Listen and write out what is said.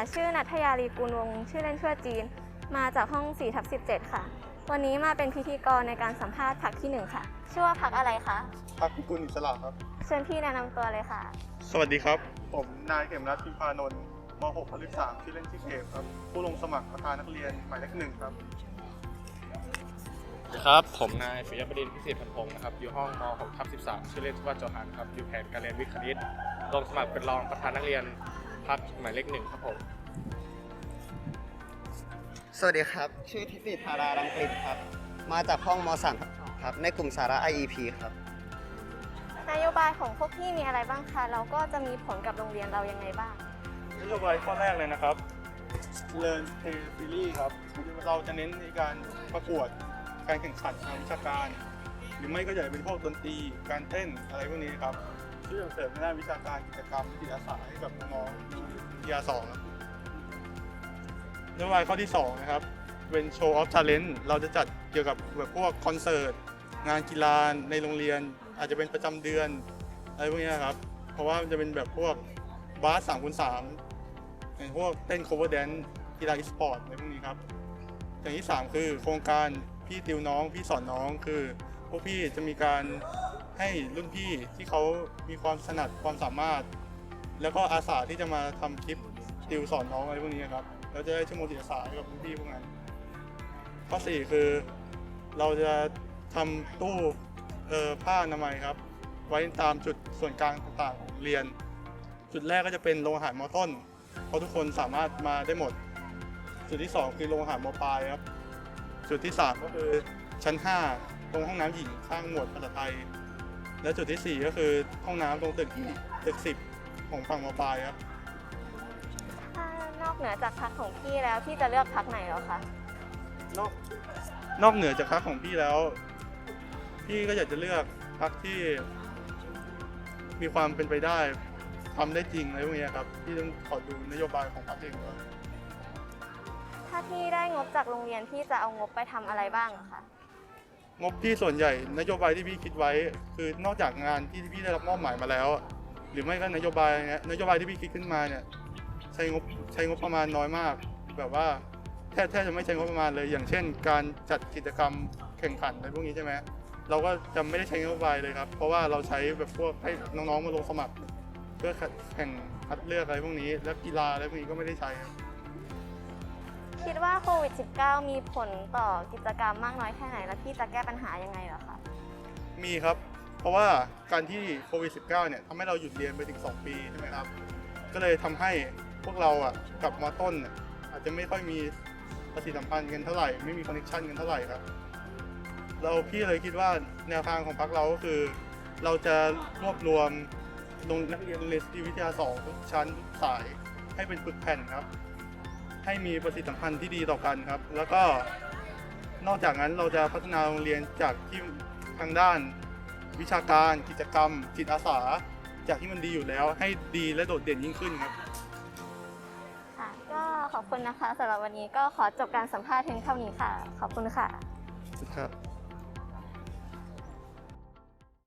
ค่ะชื่อนัทยาลีกุลวงศ์ชื่อเล่นชื่อจีน มาจากห้อง4ทับ17 ค่ะ วันนี้มาเป็นพิธีกรในการสัมภาษณ์พักที่หนึ่งค่ะ ชื่อว่าพักอะไรคะ พักพิกุลอิสระครับ เชิญพี่แนะนำตัวเลยค่ะ สวัสดีครับ ผมนายเข็มรัตน์พิมพานนท์ม .6 คณิตศาสตร์ชื่อเล่นชื่อเขมครับ ผู้ลงสมัครประธานนักเรียนหมายเลขหนึ่งครับ ครับผมนายปิยบดินทร์พิเศษพันพงศ์นะครับ อยู่ห้องม .6 ทับ13 ชื่อเล่นว่าโจฮันครับ อยู่แผนการเรียนวิทย์คณิต ลงสมัครเป็นรองประธานนักเรียนพักหมายเลขหนึ่งครับผม สวัสดีครับ ชื่อทิติธารารังกฤษครับ มาจากห้องม3ทับ2ครับ ในกลุ่มสาระ IEP ครับนโยบายของพวกพี่มีอะไรบ้างคะแล้วก็จะมีผลกับโรงเรียนเรายังไงบ้าง นโยบายข้อแรกเลยนะครับ Learn Play Series ครับ เราจะเน้นในการประกวด การแข่งขันทางวิชาการ หรือไม่ก็จะเป็นพวกดนตรี การเต้นอะไรพวกนี้ครับช่วยส่งเสริมในด้านวิชาการกิจกรรมจิตอาสาให้กับน้องๆยาสองครับ นโยบายข้อที่ 2 นะครับ เป็น Show of Talent เราจะจัดเกี่ยวกับแบบพวกคอนเสิร์ต งานกีฬาในโรงเรียน อาจจะเป็นประจำเดือน อะไรพวกนี้ครับ เพราะว่ามันจะเป็นแบบพวกบาสสามคูณสามอย่างพวกเต้น cover dance กีฬา e-sport อะไรพวกนี้ครับ อย่างที่ 3 คือโครงการพี่ติวน้องพี่สอนน้องคือ พวกพี่จะมีการให้รุ่นพี่ที่เขามีความถนัดความสามารถ แล้วก็อาสาที่จะมาทำคลิป ติวสอนน้องอะไรพวกนี้ครับแล้วจะได้ชั่วโมงจิตอาสาให้กับรุ่นพี่พวกนั้นข้อ4คือ เราจะทำตู้เอ่อผ้าอนามัยครับ ไว้ตามจุดส่วนกลางต่างๆของเรียน จุดแรกก็จะเป็นโรงอาหารมอต้น เพราะทุกคนสามารถมาได้หมด จุดที่ 2 คือโรงอาหารมอปลายครับ จุดที่ 3 ก็คือชั้น 5 ตรงห้องน้ำหญิงข้างหมวดภาษาไทย และจุดทีสี่4 ก็คือห้องน้ำตรงตึกตึก10ของฝั่งมอปลายครับ เหนือจากพักของพี่แล้วพี่จะเลือกพักไหนเหรอคะ นอกนอกเหนือจากพักของพี่แล้ว พี่ก็อยากจะเลือกพักที่ มีความเป็นไปได้ทำได้จริงอะไรพวกนี้ครับพี่ต้องขอดูนโยบายของพรรคเองก่อนถ้าพี่ได้งบจากโรงเรียนพี่จะเอางบไปทำอะไรบ้างอะคะ งบที่ส่วนใหญ่นโยบายที่พี่คิดไว้ คือนอกจากงานที่พี่ได้รับมอบหมายมาแล้ว หรือไม่ก็นโยบายเนี้ยนโยบายที่พี่คิดขึ้นมาเนี่ยใช้งบใช้งบประมาณน้อยมาก แบบว่าแทบแทบจะไม่ใช้งบประมาณเลย อย่างเช่น การจัดกิจกรรมแข่งขันอะไรพวกนี้ใช่ไหมเราก็จะไม่ได้ใช้นโยบายเลยครับ เพราะว่าเราใช้แบบพวกให้น้องๆมาลงสมัคร เพื่อแข่งคัดเลือกอะไรพวกนี้ แล้วกีฬาอะไรพวกนี้ก็ไม่ได้ใช้ครับคิดว่าโควิด -19 มีผลต่อกิจกรรมมากน้อยแค่ไหน แล้วพี่จะแก้ปัญหายังไงเหรอคะ มีครับ เพราะว่าการที่โควิด -19 เนี่ยทำให้เราหยุดเรียนไปถึง 2 ปีใช่ไหมครับ ก็เลยทำให้ พวกเราอะกลับมาต้นเนี่ยอาจจะไม่ค่อยมีปฏิทธิสัมพันธ์กันเท่าไหร่ไม่มีคอนเนคชันกันเท่าไหร่ครับเราพี่เลยคิดว่าแนวทางของพรรคเราก็คือ เราจะรวบรวมลงนักเรียนรงเรียนสตรีวิทยาสองทุกชั้นทุกสายให้เป็นปึกแผ่นครับ ให้มีประสิทธิสัมพันธ์ที่ดีต่อกันครับ แล้วก็นอกจากนั้นเราจะพัฒนาโรงเรียนจากที่ทางด้านวิชาการกิจกรรม จิตอาสา จากที่มันดีอยู่แล้ว ให้ดีและโดดเด่นยิ่งขึ้นครับ อบคุณนะคะสำหรับวันนี้ก็ขอจบการสัมภาษณ์เพียงเท่านี้ค่ะ ขอบคุณค่ะ ครับ